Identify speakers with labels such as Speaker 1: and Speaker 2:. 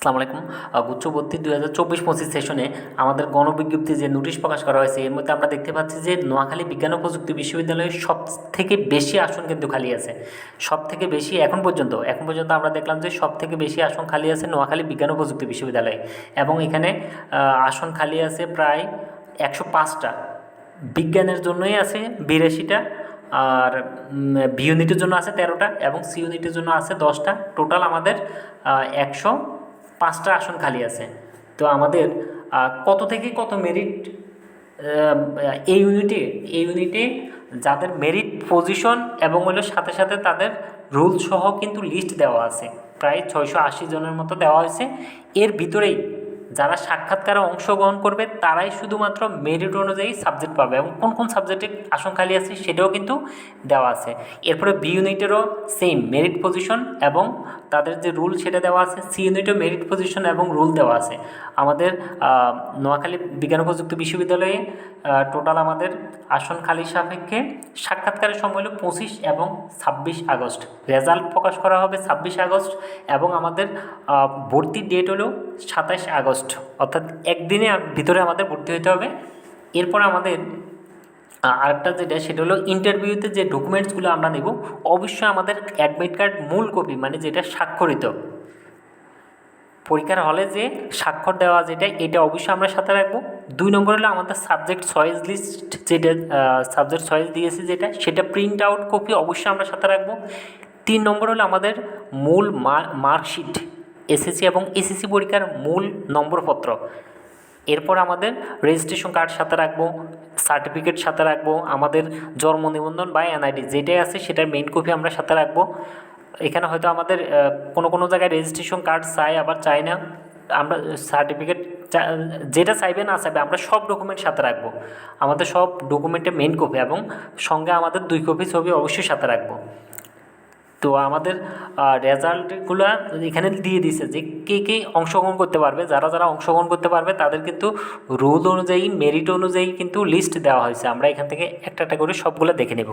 Speaker 1: আসসালামু আলাইকুম। গুচ্ছবর্তী দুই হাজার চব্বিশ পঁচিশ সেশনে আমাদের গণবিজ্ঞপ্তি যে নোটিশ প্রকাশ করা হয়েছে, এর মধ্যে আমরা দেখতে পাচ্ছি যে নোয়াখালী বিজ্ঞান ও প্রযুক্তি বিশ্ববিদ্যালয়ে সব থেকে বেশি আসন কিন্তু খালি আছে। সব থেকে বেশি এখন পর্যন্ত এখন পর্যন্ত আমরা দেখলাম যে সব থেকে বেশি আসন খালি আছে নোয়াখালী বিজ্ঞান ও প্রযুক্তি বিশ্ববিদ্যালয়ে। এবং এখানে আসন খালি আছে প্রায় একশো পাঁচটা। বিজ্ঞানের জন্যই আছে বিরাশিটা, আর বি ইউনিটের জন্য আছে তেরোটা এবং সি ইউনিটের জন্য আছে দশটা। টোটাল আমাদের একশো পাঁচটা আসন খালি আছে। তো আমাদের কত থেকে কত মেরিট এই ইউনিটে এই ইউনিটে যাদের মেরিট পজিশন এবং হলো সাথে সাথে তাদের রুলসহ কিন্তু লিস্ট দেওয়া আছে। প্রায় ছয়শো আশি জনের মতো দেওয়া হয়েছে। এর ভিতরেই যারা সাক্ষাৎকারে অংশগ্রহণ করবে, তারাই শুধুমাত্র মেরিট অনুযায়ী সাবজেক্ট পাবে এবং কোন কোন সাবজেক্টে আসন খালি আছে সেটাও কিন্তু দেওয়া আছে। এরপরে বি ইউনিটেরও সেম মেরিট পজিশন এবং তাদের যে রুল সেটা দেওয়া আছে সি ইউনিটেও মেরিট পজিশন এবং রুল দেওয়া আছে। আমাদের নোয়াখালী বিজ্ঞান প্রযুক্তি বিশ্ববিদ্যালয়ে টোটাল আমাদের আসন খালি সাপেক্ষে সাক্ষাৎকারের সময় হলো পঁচিশ এবং ছাব্বিশ আগস্ট। রেজাল্ট প্রকাশ করা হবে ছাব্বিশ আগস্ট এবং আমাদের ভর্তির ডেট হলো সাতাশ আগস্ট। অর্থাৎ একদিনে ভিতরে আমাদের ভর্তি হতে হবে। এরপর আমাদের আরেকটা যেটা, সেটা হলো ইন্টারভিউতে যে ডকুমেন্টসগুলো আমরা নেব, অবশ্যই আমাদের অ্যাডমিট কার্ড মূল কপি মানে যেটা স্বাক্ষরিত। পরীক্ষার হলে যে স্বাক্ষর দেওয়া যেটা, এটা অবশ্যই আমরা সাথে রাখব। দুই নম্বর হলো আমাদের সাবজেক্ট চয়েস লিস্ট যেটা সাবজেক্ট চয়েস দিয়েছে যেটা, সেটা প্রিন্ট আউট কপি অবশ্যই আমরা সাথে রাখব। তিন নম্বর হলো আমাদের মূল মার্কশিট এসএসসি এবং এসএসসি পরীক্ষার মূল নম্বরপত্র। এরপর আমাদের রেজিস্ট্রেশন কার্ড সাথে রাখব সার্টিফিকেট সাথে রাখব, আমাদের জন্ম নিবন্ধন বা এনআইডি যেটাই আছে সেটার মেইন কপি আমরা সাথে রাখব। এখানে হয়তো আমাদের কোনো কোনো জায়গায় রেজিস্ট্রেশন কার্ড চাই, আবার চাই না, আমরা সার্টিফিকেট যেটা চাইবে না চাইবে, আমরা সব ডকুমেন্ট সাথে রাখব। আমাদের সব ডকুমেন্টের মেইন কপি এবং সঙ্গে আমাদের দুই কপি ছবি অবশ্যই সাথে রাখব। তো আমাদের রেজাল্টগুলো এখানে দিয়ে দিছে যে কে কে অংশগ্রহণ করতে পারবে, যারা যারা অংশগ্রহণ করতে পারবে, তাদের কিন্তু রুল অনুযায়ী মেরিট অনুযায়ী কিন্তু লিস্ট দেওয়া হয়েছে। আমরা এখান থেকে একটা একটা করে সবগুলো দেখে নেব।